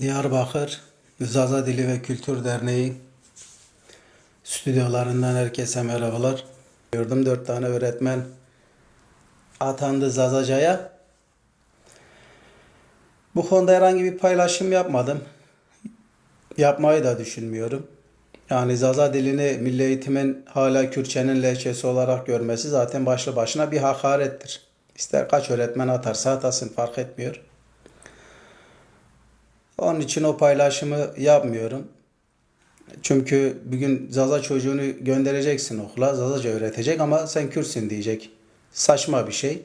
Diyarbakır Zaza Dili ve Kültür Derneği stüdyolarından herkese merhabalar. Gördüm dört tane öğretmen atandı Zazaca'ya. Bu konuda herhangi bir paylaşım yapmadım. Yapmayı da düşünmüyorum. Yani Zaza dilini milli eğitimin hala Kürtçenin lehçesi olarak görmesi zaten başlı başına bir hakarettir. İster kaç öğretmen atarsa atasın fark etmiyor. Onun için o paylaşımı yapmıyorum. Çünkü bugün Zaza çocuğunu göndereceksin okula. Zazaca öğretecek ama sen Kürtsün diyecek. Saçma bir şey.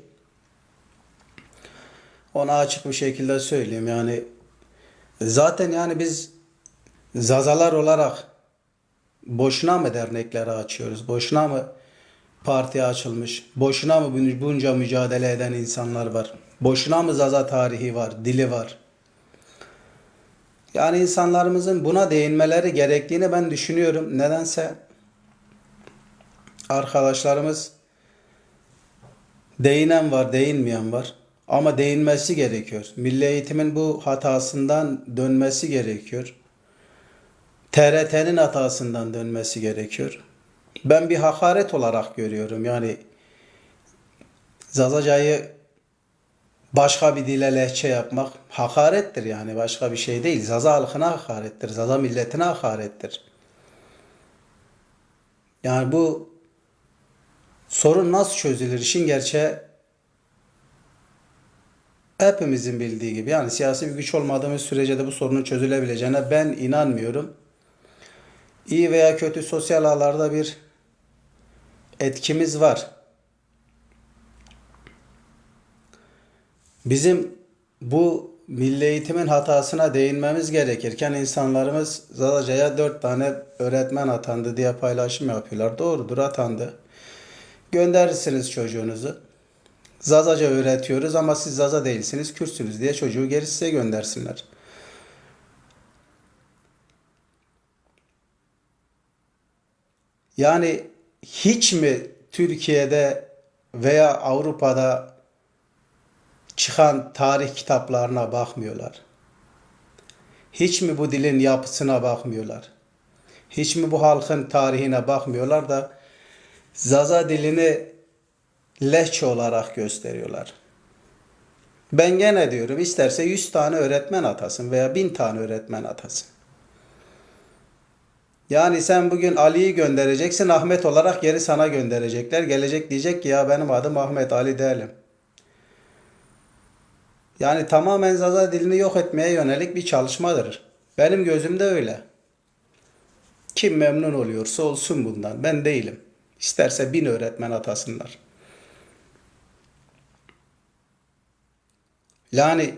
Ona açık bir şekilde söyleyeyim. Yani zaten yani biz Zazalar olarak boşuna mı dernekleri açıyoruz? Boşuna mı parti açılmış? Boşuna mı bunca mücadele eden insanlar var? Boşuna mı Zaza tarihi var, dili var? Yani insanlarımızın buna değinmeleri gerektiğini ben düşünüyorum. Nedense arkadaşlarımız değinen var, değinmeyen var. Ama değinmesi gerekiyor. Milli eğitimin bu hatasından dönmesi gerekiyor. TRT'nin hatasından dönmesi gerekiyor. Ben bir hakaret olarak görüyorum. Yani Zazaca'yı başka bir dile lehçe yapmak hakarettir yani başka bir şey değil. Zaza halkına hakarettir. Zaza milletine hakarettir. Yani bu sorun nasıl çözülür? İşin gerçeği hepimizin bildiği gibi yani siyasi bir güç olmadığımız sürece de bu sorunun çözülebileceğine ben inanmıyorum. İyi veya kötü sosyal ağlarda bir etkimiz var. Bizim bu milli eğitimin hatasına değinmemiz gerekirken insanlarımız Zazaca'ya dört tane öğretmen atandı diye paylaşım yapıyorlar. Doğrudur atandı. Gönderirsiniz çocuğunuzu. Zazaca öğretiyoruz ama siz Zaza değilsiniz, Kürtsünüz diye çocuğu geri size göndersinler. Yani hiç mi Türkiye'de veya Avrupa'da çıkan tarih kitaplarına bakmıyorlar? Hiç mi bu dilin yapısına bakmıyorlar? Hiç mi bu halkın tarihine bakmıyorlar da Zaza dilini lehçe olarak gösteriyorlar? Ben gene diyorum isterse 100 tane öğretmen atasın veya 1000 tane öğretmen atasın. Yani sen bugün Ali'yi göndereceksin Ahmet olarak geri sana gönderecekler. Gelecek diyecek ki ya benim adım Ahmet Ali değilim. Yani tamamen Zaza dilini yok etmeye yönelik bir çalışmadır. Benim gözümde öyle. Kim memnun oluyorsa olsun bundan. Ben değilim. İsterse bin öğretmen atasınlar. Yani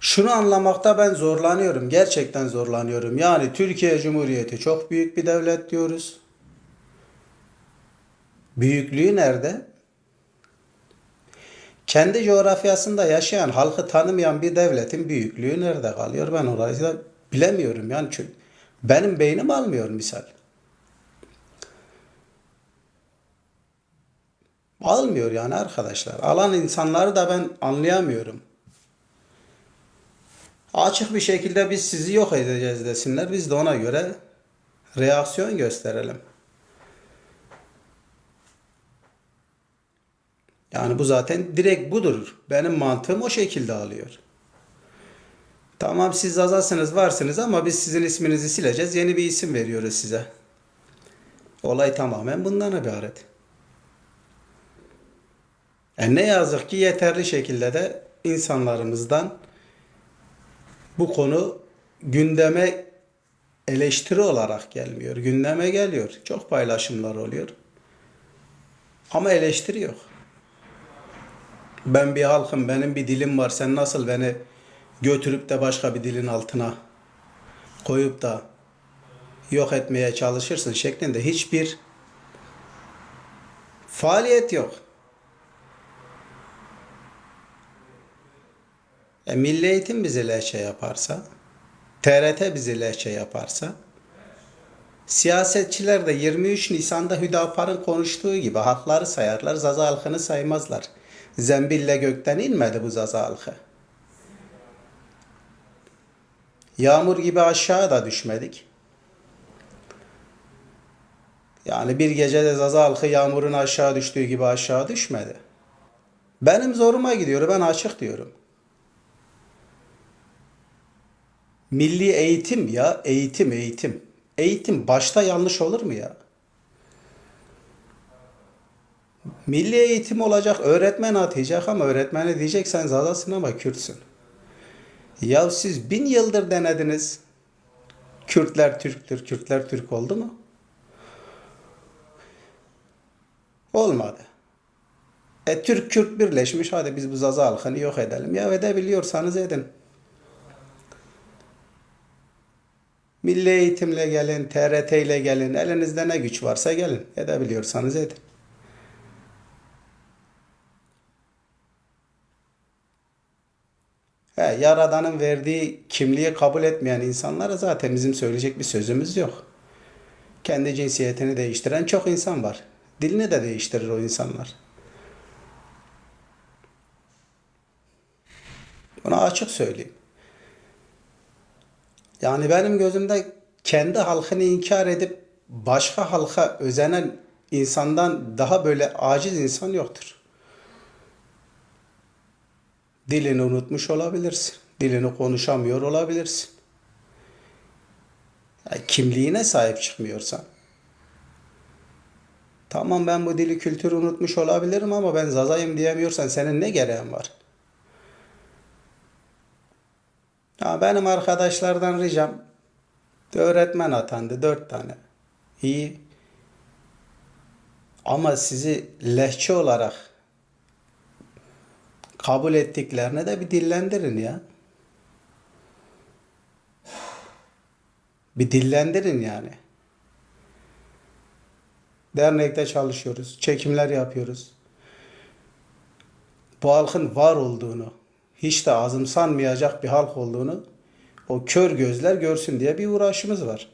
şunu anlamakta ben zorlanıyorum. Gerçekten zorlanıyorum. Yani Türkiye Cumhuriyeti çok büyük bir devlet diyoruz. Büyüklüğü nerede? Kendi coğrafyasında yaşayan, halkı tanımayan bir devletin büyüklüğü nerede kalıyor? Ben orayı da bilemiyorum. Yani çünkü benim beynim almıyor misal. Almıyor yani arkadaşlar. Alan insanları da ben anlayamıyorum. Açık bir şekilde biz sizi yok edeceğiz desinler. Biz de ona göre reaksiyon gösterelim. Yani bu zaten direkt budur. Benim mantığım o şekilde alıyor. Tamam siz azasınız varsınız ama biz sizin isminizi sileceğiz. Yeni bir isim veriyoruz size. Olay tamamen bundan ibaret. E ne yazık ki yeterli şekilde de insanlarımızdan bu konu gündeme eleştiri olarak gelmiyor. Gündeme geliyor. Çok paylaşımlar oluyor. Ama eleştiri yok. Ben bir halkım, benim bir dilim var. Sen nasıl beni götürüp de başka bir dilin altına koyup da yok etmeye çalışırsın şeklinde hiçbir faaliyet yok. E, Milli Eğitim bizi lehçe yaparsa, TRT bizi lehçe yaparsa, siyasetçiler de 23 Nisan'da Hüdapar'ın konuştuğu gibi hakları sayarlar, Zaza halkını saymazlar. Zembille gökten inmedi bu Zaza halkı. Yağmur gibi aşağı da düşmedik. Yani bir gecede Zaza halkı yağmurun aşağı düştüğü gibi aşağı düşmedi. Benim zoruma gidiyor. Ben açık diyorum. Milli eğitim ya. Eğitim, eğitim. Eğitim başta yanlış olur mu ya? Milli eğitim olacak, öğretmen atayacak ama öğretmene diyecek sen Zazasın ama Kürtsün. Ya siz bin yıldır denediniz. Kürtler Türktür, Kürtler Türk oldu mu? Olmadı. E Türk Kürt birleşmiş hadi biz bu Zaza halkını yok edelim. Ya edebiliyorsanız edin. Milli eğitimle gelin, TRT ile gelin. Elinizde ne güç varsa gelin. Edebiliyorsanız edin. Yaradan'ın verdiği kimliği kabul etmeyen insanlara zaten bizim söyleyecek bir sözümüz yok. Kendi cinsiyetini değiştiren çok insan var. Dilini de değiştirir o insanlar. Bunu açık söyleyeyim. Yani benim gözümde kendi halkını inkar edip başka halka özenen insandan daha böyle aciz insan yoktur. Dilini unutmuş olabilirsin. Dilini konuşamıyor olabilirsin. Yani kimliğine sahip çıkmıyorsan. Tamam ben bu dili kültürü unutmuş olabilirim ama ben Zazayım diyemiyorsan senin ne gereğin var? Ya benim arkadaşlardan ricam öğretmen atandı dört tane. İyi. Ama sizi lehçe olarak kabul ettiklerine de bir dillendirin ya. Bir dillendirin yani. Dernekte çalışıyoruz, çekimler yapıyoruz. Bu halkın var olduğunu, hiç de azımsanmayacak bir halk olduğunu o kör gözler görsün diye bir uğraşımız var.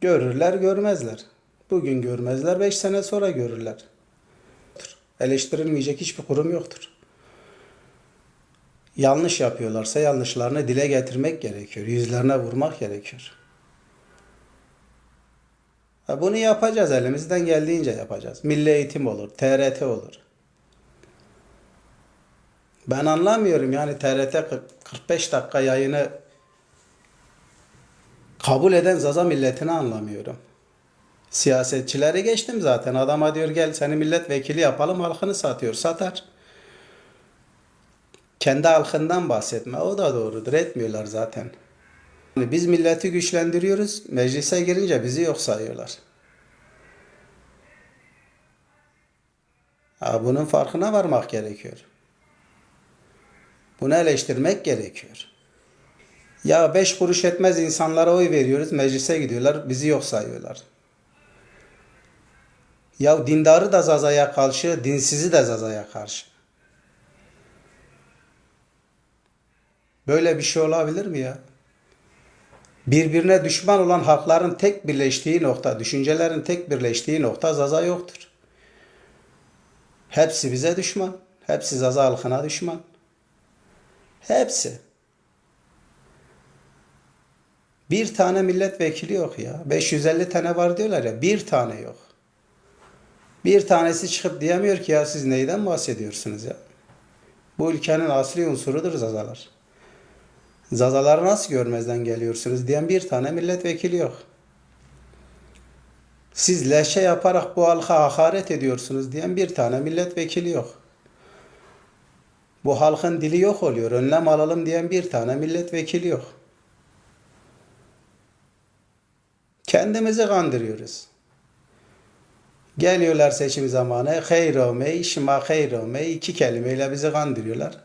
Görürler, görmezler. Bugün görmezler, beş sene sonra görürler. Eleştirilmeyecek hiçbir kurum yoktur. Yanlış yapıyorlarsa yanlışlarını dile getirmek gerekiyor. Yüzlerine vurmak gerekiyor. Bunu yapacağız elimizden geldiğince yapacağız. Milli eğitim olur, TRT olur. Ben anlamıyorum yani TRT 40 45 dakika yayını kabul eden Zaza milletini anlamıyorum. Siyasetçileri geçtim zaten. Adama diyor gel seni milletvekili yapalım halkını satıyor. Satar. Kendi halkından bahsetme. O da doğrudur. Etmiyorlar zaten. Biz milleti güçlendiriyoruz. Meclise girince bizi yok sayıyorlar. Ha, bunun farkına varmak gerekiyor. Bunu eleştirmek gerekiyor. Ya beş kuruş etmez insanlara oy veriyoruz. Meclise gidiyorlar. Bizi yok sayıyorlar. Ya dindarı da Zaza'ya karşı, dinsizi de Zaza'ya karşı. Böyle bir şey olabilir mi ya? Birbirine düşman olan halkların tek birleştiği nokta, düşüncelerin tek birleştiği nokta Zaza yoktur. Hepsi bize düşman. Hepsi Zaza halkına düşman. Hepsi. Bir tane milletvekili yok ya. 550 tane var diyorlar ya. Bir tane yok. Bir tanesi çıkıp diyemiyor ki ya siz neyden bahsediyorsunuz ya? Bu ülkenin asli unsurudur Zazalar. Zazaları nasıl görmezden geliyorsunuz diyen bir tane milletvekili yok. Siz leşe yaparak bu halka hakaret ediyorsunuz diyen bir tane milletvekili yok. Bu halkın dili yok oluyor. Önlem alalım diyen bir tane milletvekili yok. Kendimizi kandırıyoruz. Geliyorlar seçim zamanı. Hayro mey, şima hayro mey. iki kelimeyle bizi kandırıyorlar.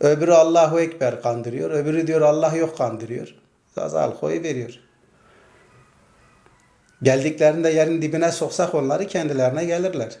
Öbürü Allahu Ekber kandırıyor. Öbürü diyor Allah yok kandırıyor. Zaza koyu veriyor. Geldiklerinde yerin dibine soksak onları kendilerine gelirler.